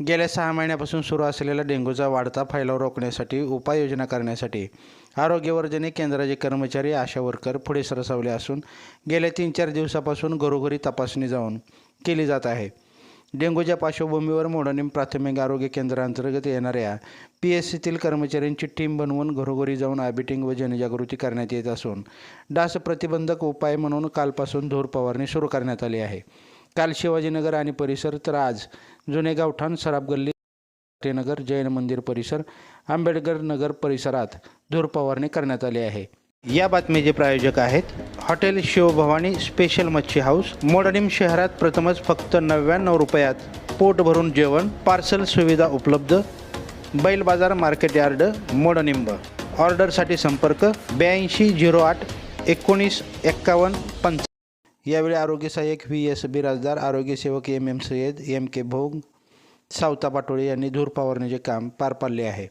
गेल्या सहा महिन्यापासून सुरू असलेला डेंग्यूचा वाढता फैलाव रोखण्यासाठी उपाययोजना करण्यासाठी आरोग्यवर्धिनी केंद्राचे कर्मचारी आशा वर्कर पुढे सरसावले असून गेल्या तीन चार दिवसापासून घरोघरी तपासणी जाऊन केली जात आहे. डेंग्यूच्या पार्श्वभूमीवर मोडणीम प्राथमिक आरोग्य केंद्रांतर्गत येणाऱ्या पी एस सीतील कर्मचाऱ्यांची टीम बनवून घरोघरी जाऊन आबिटिंग व जनजागृती करण्यात येत असून डास प्रतिबंधक उपाय म्हणून कालपासून धूर फवारणी सुरू करण्यात आली आहे. काल शिवाजीनगर आणि परिसर तर आज जुने गावठाण सराफ गल्ली नगर जैन मंदिर परिसर आंबेडकर नगर परिसरात धूर फवारणी करण्यात आली आहे. या बातमीचे प्रायोजक आहेत hotel Shivbhavani special Machhi house Modnimb शहरात प्रथमच फक्त नव्याण्णव रुपयात पोट भरून जेवण पार्सल सुविधा उपलब्ध बैल बाजार मार्केट यार्ड मोडनिंब ऑर्डरसाठी संपर्क ब्याऐंशी झिरो आठ एकोणीस एक्कावन्न पंच यावेळी आरोग्य सहाय्यक व्ही एस बिराजदार आरोग्य सेवक M M Sayyad M K Bhog Savta Patole यांनी धूर फवारणीचे काम पार पाडले आहे.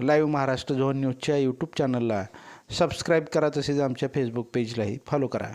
लाईव्ह महाराष्ट्र झोन न्यूजच्या यूट्यूब चॅनलला सबस्क्राईब करा तसेच आमच्या फेसबुक पेजलाही फॉलो करा.